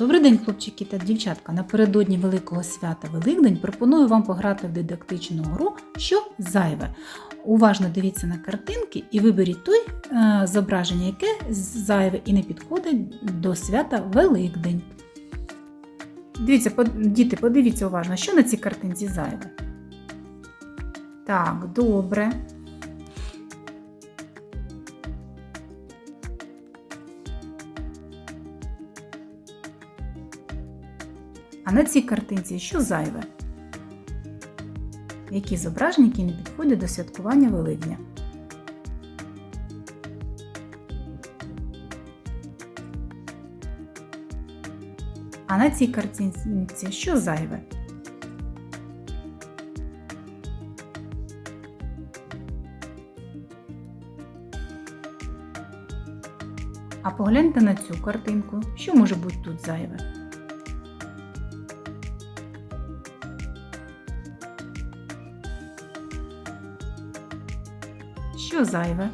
Добрий день, хлопчики та дівчатка. Напередодні Великого свята Великдень пропоную вам пограти в дидактичну гру Що зайве. Уважно дивіться на картинки і виберіть той е, зображення, яке зайве і не підходить до свята Великдень. Дивіться, діти, подивіться уважно, що на цій картинці зайве. Так, добре. А на цій картинці що зайве? Які зображення, не підходять до святкування Великдня? А на цій картинці що зайве? А погляньте на цю картинку, що може бути тут зайве? Що зайве?